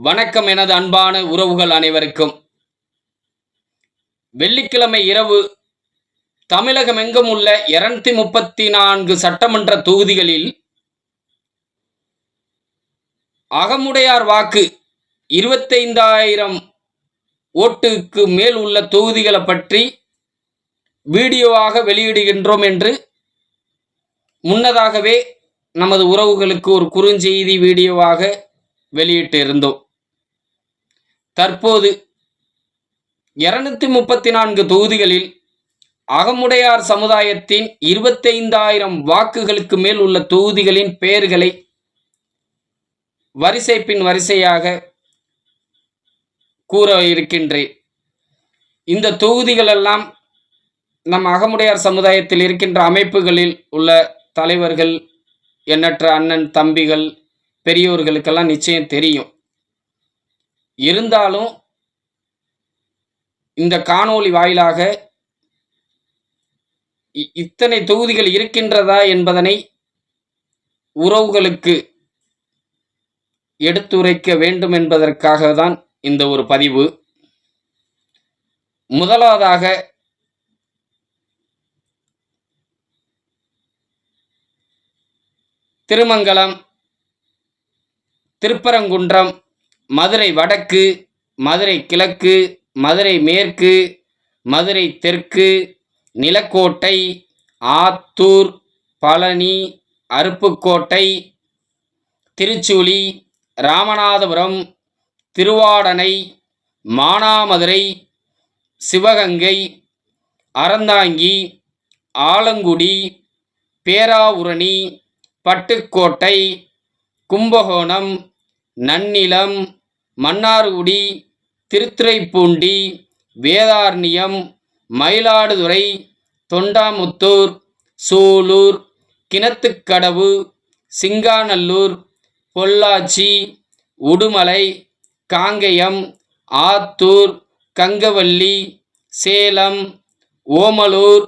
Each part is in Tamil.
வணக்கம் எனது அன்பான உறவுகள் அனைவருக்கும். வெள்ளிக்கிழமை இரவு தமிழகம் எங்கும் உள்ள இருநூத்தி முப்பத்தி நான்கு சட்டமன்ற தொகுதிகளில் அகமுடையார் வாக்கு இருபத்தைந்தாயிரம் ஓட்டுக்கு மேல் உள்ள தொகுதிகளை பற்றி வீடியோவாக வெளியிடுகின்றோம் என்று முன்னதாகவே நமது உறவுகளுக்கு ஒரு குறுஞ்செய்தி வீடியோவாக வெளியிட்டு இருந்தோம் தற்போது இருநூத்தி முப்பத்தி நான்கு தொகுதிகளில் அகமுடையார் சமுதாயத்தின் இருபத்தைந்தாயிரம் வாக்குகளுக்கு மேல் உள்ள தொகுதிகளின் பெயர்களை வரிசை பின் வரிசையாக கூற இருக்கின்றேன். இந்த தொகுதிகளெல்லாம் நம் அகமுடையார் சமுதாயத்தில் இருக்கின்ற அமைப்புகளில் உள்ள தலைவர்கள் எண்ணற்ற அண்ணன் தம்பிகள் பெரியோர்களுக்கெல்லாம் நிச்சயம் தெரியும். இருந்தாலும் இந்த காணொளி வாயிலாக இத்தனை தொகுதிகள் இருக்கின்றதா என்பதனை உறவுகளுக்கு எடுத்துரைக்க வேண்டும் என்பதற்காக தான் இந்த ஒரு பதிவு. முதலாவதாக திருமங்கலம் திருப்பரங்குன்றம் மதுரை வடக்கு மதுரை கிழக்கு மதுரை மேற்கு மதுரை தெற்கு நிலக்கோட்டை ஆத்தூர் பழனி அருப்புக்கோட்டை திருச்சூலி ராமநாதபுரம் திருவாடனை மானாமதுரை சிவகங்கை அறந்தாங்கி ஆலங்குடி பேராவூரணி பட்டுக்கோட்டை கும்பகோணம் நன்னிலம் மன்னார்குடி திருத்துறைப்பூண்டி வேதாரண்யம் மயிலாடுதுறை தொண்டாமுத்தூர் சூலூர் கிணத்துக்கடவு சிங்காநல்லூர் பொள்ளாச்சி உடுமலை காங்கயம் ஆத்தூர் கங்கவல்லி சேலம் ஓமலூர்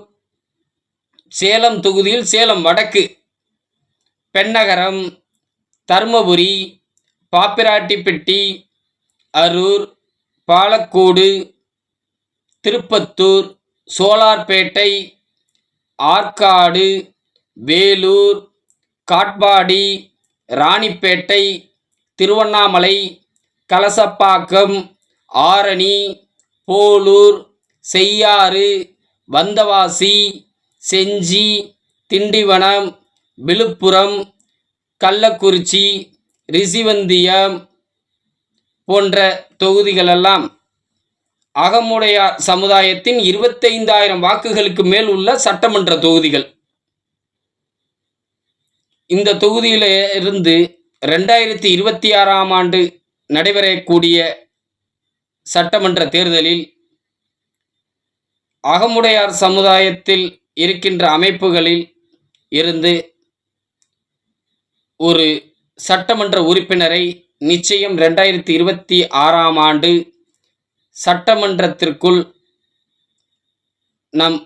சேலம் தொகுதியில் சேலம் வடக்கு பெண்ணகரம் தருமபுரி பாப்பிராட்டிப்பட்டி அரூர் பாலக்கோடு திருப்பத்தூர் சோலார்பேட்டை ஆற்காடு வேலூர் காட்பாடி ராணிப்பேட்டை திருவண்ணாமலை கலசப்பாக்கம் ஆரணி போலூர் செய்யாறு வந்தவாசி செஞ்சி திண்டிவனம் விழுப்புரம் கள்ளக்குறிச்சி ரிசிவந்தியம் போன்ற தொகுதிகளெல்லாம் அகமுடையார் சமுதாயத்தின் இருபத்தைந்தாயிரம் வாக்குகளுக்கு மேல் உள்ள சட்டமன்ற தொகுதிகள். இந்த தொகுதியில இருந்து ரெண்டாயிரத்தி இருபத்தி ஆறாம் ஆண்டு நடைபெறக்கூடிய சட்டமன்ற தேர்தலில் அகமுடையார் சமுதாயத்தில் இருக்கின்ற அமைப்புகளில் இருந்து ஒரு சட்டமன்ற உறுப்பினரை நிச்சயம் ரெண்டாயிரத்தி இருபத்தி ஆறாம் ஆண்டு சட்டமன்றத்திற்குள் நம்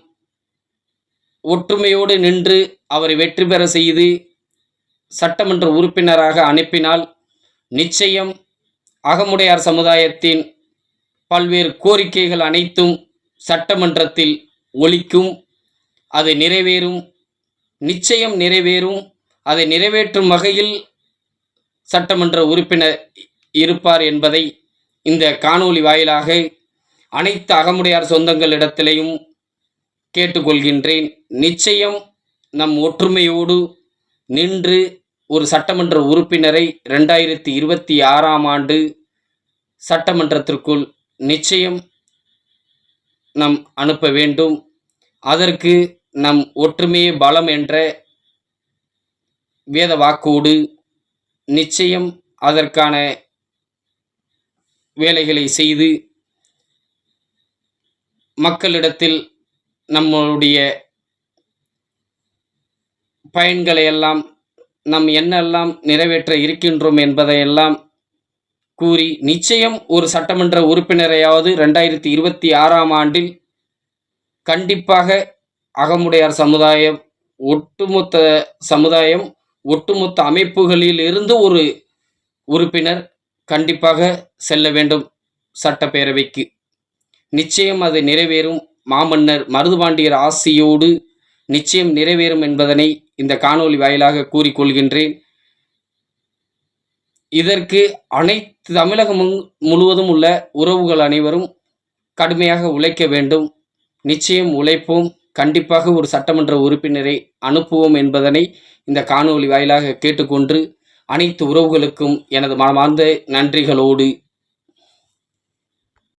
ஒற்றுமையோடு நின்று அவரை வெற்றி பெற செய்து சட்டமன்ற உறுப்பினராக அனுப்பினால் நிச்சயம் அகமுடையார் சமுதாயத்தின் பல்வேறு கோரிக்கைகள் அனைத்தும் சட்டமன்றத்தில் ஒழிக்கும் அது நிறைவேறும். நிச்சயம் நிறைவேறும். அதை நிறைவேற்றும் வகையில் சட்டமன்ற உறுப்பினர் இருப்பார் என்பதை இந்த காணொளி வாயிலாக அனைத்து அகமுடையார் சொந்தங்களிடத்திலையும் கேட்டுக்கொள்கின்றேன். நிச்சயம் நம் ஒற்றுமையோடு நின்று ஒரு சட்டமன்ற உறுப்பினரை ரெண்டாயிரத்தி இருபத்தி ஆறாம் ஆண்டு சட்டமன்றத்திற்குள் நிச்சயம் நம் அனுப்ப வேண்டும். அதற்கு நம் ஒற்றுமையே பலம் என்ற வேத வாக்கோடு நிச்சயம் அதற்கான வேலைகளை செய்து மக்களிடத்தில் நம்மளுடைய பயன்களை எல்லாம் நம் என்னெல்லாம் நிறைவேற்ற இருக்கின்றோம் என்பதையெல்லாம் கூறி நிச்சயம் ஒரு சட்டமன்ற உறுப்பினரையாவது ரெண்டாயிரத்தி இருபத்தி ஆறாம் ஆண்டில் கண்டிப்பாக அகமுடையார் சமுதாயம் ஒட்டுமொத்த சமுதாயம் ஒட்டுமொத்த அமைப்புகளில் இருந்து ஒரு உறுப்பினர் கண்டிப்பாக செல்ல வேண்டும் சட்டப்பேரவைக்கு. நிச்சயம் அது நிறைவேறும். மாமன்னர் மருதுபாண்டியர் ஆசியோடு நிச்சயம் நிறைவேறும் என்பதனை இந்த காணொளி வாயிலாக கூறிக்கொள்கின்றேன். இதற்கு அனைத்து தமிழகம் முழுவதும் உள்ள உறவுகள் அனைவரும் கடுமையாக உழைக்க வேண்டும். நிச்சயம் உழைப்போம். கண்டிப்பாக ஒரு சட்டமன்ற உறுப்பினரை அனுப்புவோம் என்பதனை இந்த காணொலி வாயிலாக கேட்டுக்கொண்டு அனைத்து உறவுகளுக்கும் எனது மனமார்ந்த நன்றிகளோடு